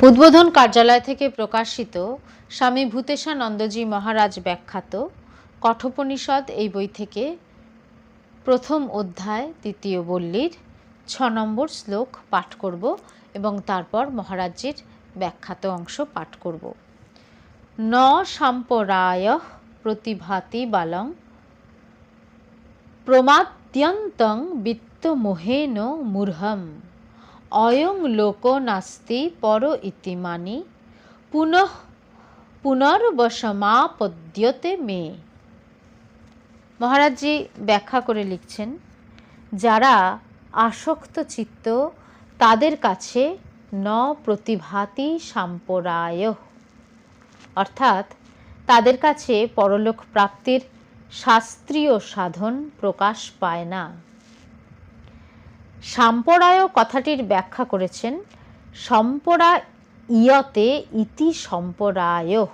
উদ্বোধন কার্যালয় থেকে প্রকাশিত স্বামী ভূতেশানন্দজি মহারাজ ব্যাখ্যাত কঠোপনিষদ এই বই থেকে প্রথম অধ্যায় তৃতীয় বল্লীর ছ নম্বর শ্লোক পাঠ করব এবং তারপর মহারাজজির ব্যাখ্যাত অংশ পাঠ করব। ন সাম্পরায় প্রতিভাতি বালং প্রমাদ্যন্তং বিত্তমোহেন মূর্হম অয়ং লোক নাস্তি পর ইতিমানি, পুনঃ, পুনর্বসমাপদ্যতে মে। মহারাজজি ব্যাখ্যা করে লিখছেন, যারা আসক্ত চিত্ত, তাদের কাছে ন প্রতিভাতি সাম্পরায়। অর্থাৎ তাদের কাছে পরলোক প্রাপ্তির শাস্ত্রীয় সাধন প্রকাশ পায় না। সাম্পরায় কথাটির ব্যাখ্যা করেছেন সম্পরা ইয়তে ইতি সম্পরায়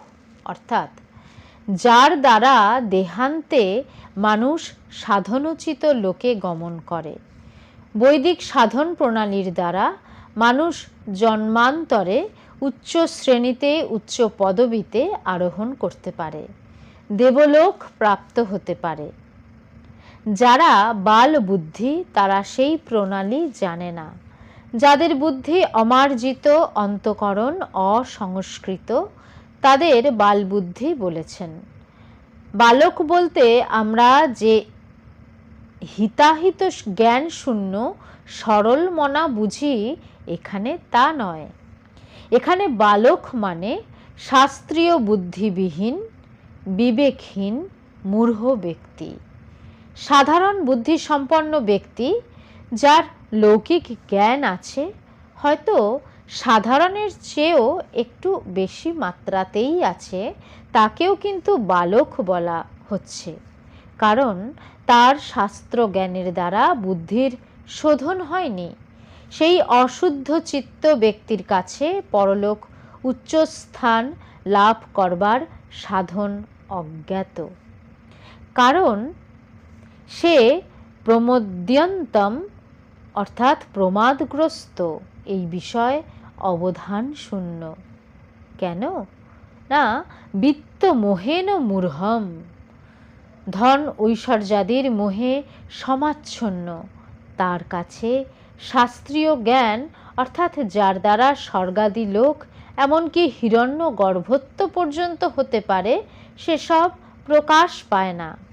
অর্থাৎ, যার দ্বারা দেহান্তে মানুষ সাধনোচিত লোকে গমন করে। বৈদিক সাধন প্রণালীর দ্বারা মানুষ জন্মান্তরে উচ্চ শ্রেণীতে, উচ্চ পদবীতে আরোহণ করতে পারে। দেবলোক প্রাপ্ত হতে পারে। যারা বাল বুদ্ধি তারা সেই প্রণালী জানে না। যাদের বুদ্ধি অমার্জিত, অন্তকরণ, অসংস্কৃত, তাদের বাল বুদ্ধি বলেছেন। বালক বলতে আমরা যে হিতাহিত জ্ঞান শূন্য, সরল মনা বুঝি, এখানে তা নয়। এখানে বালক মানে শাস্ত্রীয় বুদ্ধিবিহীন, বিবেকহীন মূঢ় ব্যক্তি। সাধারণ বুদ্ধিসম্পন্ন ব্যক্তি যার লৌকিক জ্ঞান আছে, হয়তো সাধারণের চেয়েও একটু বেশি মাত্রাতেই আছে, তাকেও কিন্তু বালক বলা হচ্ছে। কারণ তার শাস্ত্র জ্ঞানের দ্বারা বুদ্ধির শোধন হয়নি। সেই অশুদ্ধ চিত্ত ব্যক্তির কাছে পরলোক উচ্চস্থান লাভ করবার সাধন অজ্ঞাত। কারণ সে প্রমোদ্যন্তম, অর্থাৎ প্রমাদগ্রস্ত। এই বিষয় অবধান শূন্য। কেন? না বিত্ত মোহেন মূর্হম ধন ঐশ্বর্যাদির মোহে সমাচ্ছন্ন। তার কাছে শাস্ত্রীয় জ্ঞান, অর্থাৎ যার দ্বারা স্বর্গাদি লোক, এমনকি হিরণ্য গর্ভত্ব পর্যন্ত হতে পারে, সেসব প্রকাশ পায় না।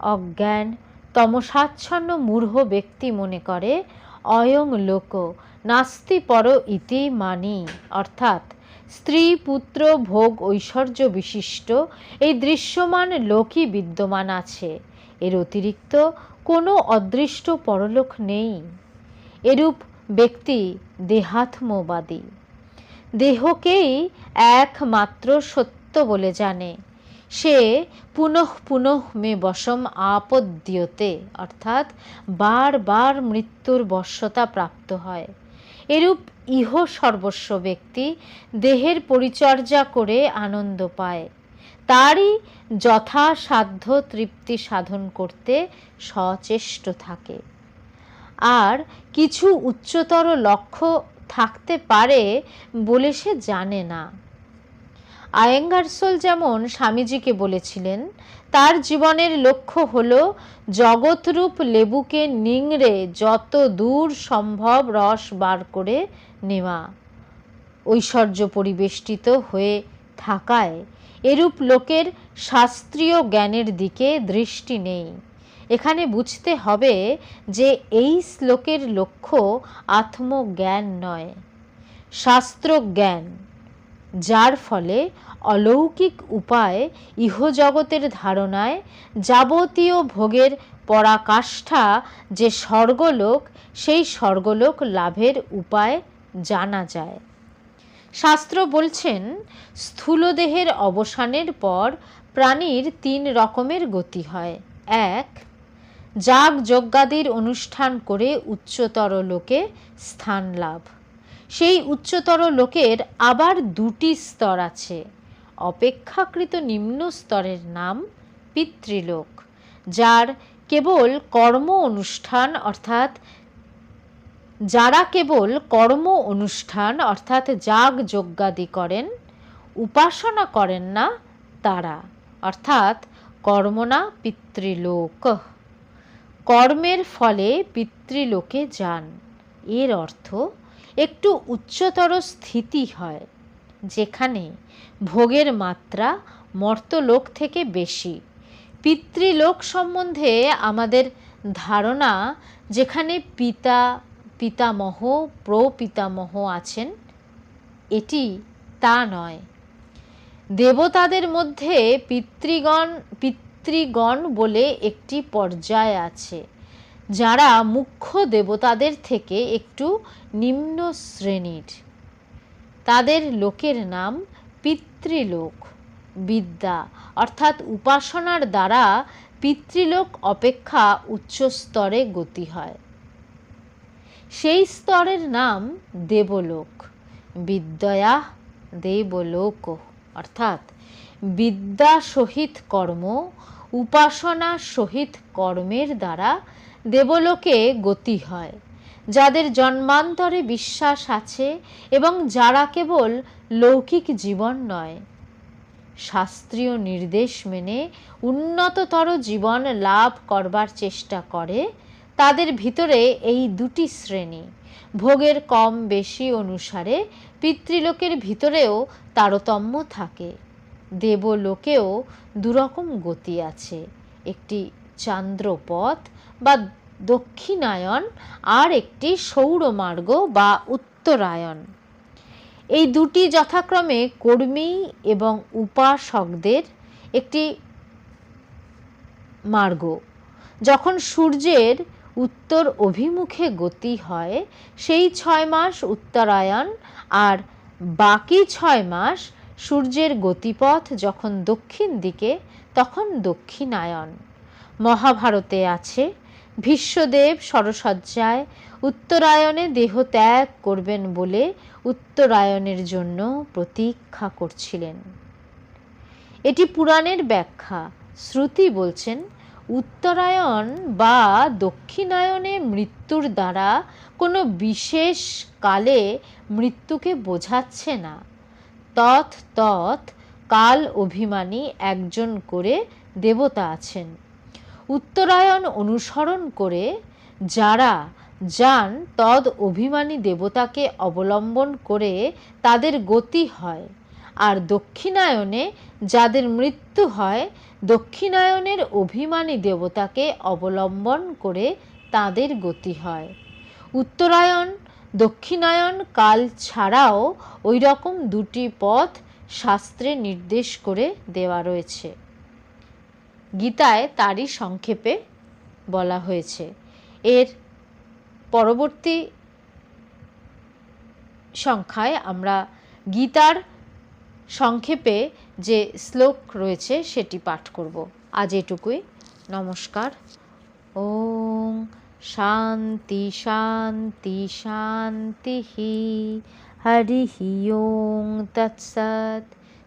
অজ্ঞান, তমসাচ্ছন্ন মূঢ় ব্যক্তি মনে করে, অয়ং লোক নাস্তি পর ইতি মানি। অর্থাৎ, স্ত্রী, পুত্র, ভোগ, ঐশ্বর্য বিশিষ্ট, এই দৃশ্যমান লোকই বিদ্যমান আছে। এর অতিরিক্ত কোনো অদৃষ্ট পরলোক নেই। এরূপ ব্যক্তি দেহাত্মবাদী। দেহকেই একমাত্র সত্য বলে জানে। সে পুনঃ পুনঃ মে বশম আপদ্যতে, অর্থাৎ বারবার মৃত্যুর বশ্যতা প্রাপ্ত হয়। এরূপ ইহ সর্বস্ব ব্যক্তি দেহের পরিচর্যা করে আনন্দ পায়। তারই যথাসাধ্য তৃপ্তি সাধন করতে সচেষ্ট থাকে। আর কিছু উচ্চতর লক্ষ্য থাকতে পারে বলে সে জানে না। আয়েঙ্গারসোল যেমন স্বামীজিকে বলেছিলেন, তার জীবনের লক্ষ্য হল জগৎরূপ লেবুকে নিংড়ে যত দূর সম্ভব রস বার করে নেওয়া। ঐশ্বর্য পরিবেষ্টিত হয়ে থাকায় এরূপ লোকের শাস্ত্রীয় জ্ঞানের দিকে দৃষ্টি নেই। এখানে বুঝতে হবে যে এই শ্লোকের লক্ষ্য আত্মজ্ঞান নয় শাস্ত্র জ্ঞান যার ফলে অলৌকিক উপায়ে ইহজগতের ধারণায় যাবতীয় ভোগের পরাকাষ্ঠা যে স্বর্গলোক, সেই স্বর্গলোক লাভের উপায় জানা যায়। শাস্ত্র বলছেন, স্থূলদেহের অবসানের পর প্রাণীর তিন রকমের গতি হয়। এক যাগ যজ্ঞাদির অনুষ্ঠান করে উচ্চতর লোকে স্থান লাভ। সেই উচ্চতর লোকের আবার দুটি স্তর আছে। অপেক্ষাকৃত নিম্ন স্তরের নাম পিতৃলোক, যার কেবল কর্ম অনুষ্ঠান অর্থাৎ যারা কেবল কর্ম অনুষ্ঠান অর্থাৎ যাগ যজ্ঞাদি করেন, উপাসনা করেন না তারা। অর্থাৎ কর্মনা পিতৃলোক। কর্মের ফলে পিতৃলোকে যান। এর অর্থ একটু উচ্চতর স্থিতি হয়, যেখানে ভোগের মাত্রা মর্তলোক থেকে বেশি। পিতৃলোক সম্বন্ধে আমাদের ধারণা, যেখানে পিতা, পিতামহ, প্রপিতামহ আছেন, এটি তা নয়। দেবতাদের মধ্যে পিতৃগণ পিতৃগণ বলে একটি পর্যায় আছে। যারা মুখ্য দেবতাদের থেকে একটু নিম্ন শ্রেণির। তাদের লোকের নাম পিতৃলোক, বিদ্যা, অর্থাৎ উপাসনার দ্বারা পিতৃলোক অপেক্ষা উচ্চ স্তরে গতি হয়। সেই স্তরের নাম দেবলোক, বিদ্যয়া দেবলোক, অর্থাৎ বিদ্যা সহিত কর্ম, উপাসনা সহিত কর্মের দ্বারা দেবলোকে গতি হয়, যাদের জন্মান্তরে বিশ্বাস আছে এবং যারা কেবল লৌকিক জীবন নয়। শাস্ত্রীয় নির্দেশ মেনে উন্নততর জীবন লাভ করবার চেষ্টা করে, তাদের ভিতরে এই দুটি শ্রেণি, ভোগের কম বেশি অনুসারে পিতৃলোকের ভিতরেও তারতম্য থাকে। দেবলোকেও দুরকম গতি আছে। একটি চান্দ্রপথ বা দক্ষিণায়ন আর একটি সৌরমার্গ বা উত্তরায়ণ। এই দুটি যথাক্রমে কর্মী এবং উপাসকদের একটি মার্গ। যখন সূর্যের উত্তর অভিমুখে গতি হয়, সেই ছয় মাস উত্তরায়ণ আর বাকি ছয় মাস সূর্যের গতিপথ যখন দক্ষিণ দিকে, তখন দক্ষিণায়ন। মহাভারতে আছে ভীষ্মদেব সরসজ্জায় উত্তরায়ণে দেহ ত্যাগ করবেন বলে উত্তরায়ণের জন্য প্রতীক্ষা করছিলেন। এটি পুরাণের ব্যাখ্যা। শ্রুতি বলছেন, উত্তরায়ণ বা দক্ষিণায়নে মৃত্যুর দ্বারা কোনো বিশেষ কালে মৃত্যুকে বোঝাচ্ছে না। তৎ তৎ কাল অভিমানী একজন করে দেবতা আছেন। উত্তরায়ণ অনুসরণ করে যারা যান তদ অভিমানী দেবতাকে অবলম্বন করে তাদের গতি হয়। আর দক্ষিণায়নে যাদের মৃত্যু হয়, দক্ষিণায়নের অভিমানী দেবতাকে অবলম্বন করে তাদের গতি হয়। উত্তরায়ণ, দক্ষিণায়ন কাল ছাড়াও ওই রকম দুটি পথ শাস্ত্রে নির্দেশ করে দেওয়া রয়েছে। গীতায় তারই সংক্ষেপে বলা হয়েছে। এর পরবর্তী সংখ্যায় আমরা গীতার সংক্ষেপে যে শ্লোক রয়েছে সেটি পাঠ করব। আজ এটুকুই। নমস্কার। ওং শান্তি শান্তি শান্তি। হি হরি ওং তৎসৎ।